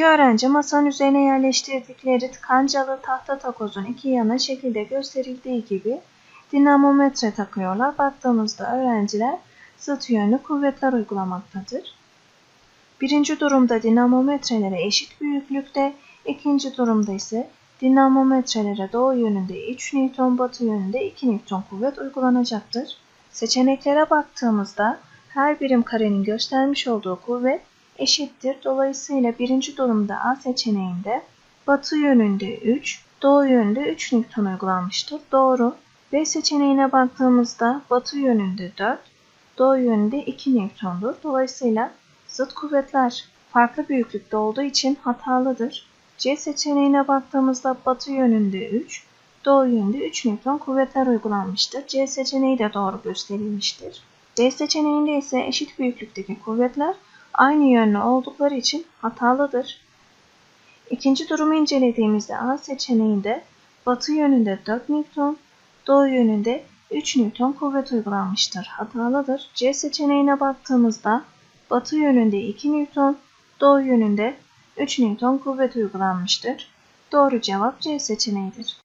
İki öğrenci masanın üzerine yerleştirdikleri kancalı tahta takozun iki yanına şekilde gösterildiği gibi dinamometre takıyorlar. Baktığımızda öğrenciler zıt yönlü kuvvetler uygulamaktadır. Birinci durumda dinamometrelere eşit büyüklükte, ikinci durumda ise dinamometrelere doğu yönünde 3 Newton, batı yönünde 2 Newton kuvvet uygulanacaktır. Seçeneklere baktığımızda her birim karenin göstermiş olduğu kuvvet eşittir. Dolayısıyla birinci durumda A seçeneğinde batı yönünde 3, doğu yönünde 3 Newton uygulanmıştır. Doğru. B seçeneğine baktığımızda batı yönünde 4, doğu yönünde 2 Newton'dur. Dolayısıyla zıt kuvvetler farklı büyüklükte olduğu için hatalıdır. C seçeneğine baktığımızda batı yönünde 3, doğu yönünde 3 Newton kuvvetler uygulanmıştır. C seçeneği de doğru gösterilmiştir. D seçeneğinde ise eşit büyüklükteki kuvvetler aynı yönlü oldukları için hatalıdır. İkinci durumu incelediğimizde A seçeneğinde batı yönünde 4 Newton, doğu yönünde 3 Newton kuvvet uygulanmıştır. Hatalıdır. C seçeneğine baktığımızda batı yönünde 2 Newton, doğu yönünde 3 Newton kuvvet uygulanmıştır. Doğru cevap C seçeneğidir.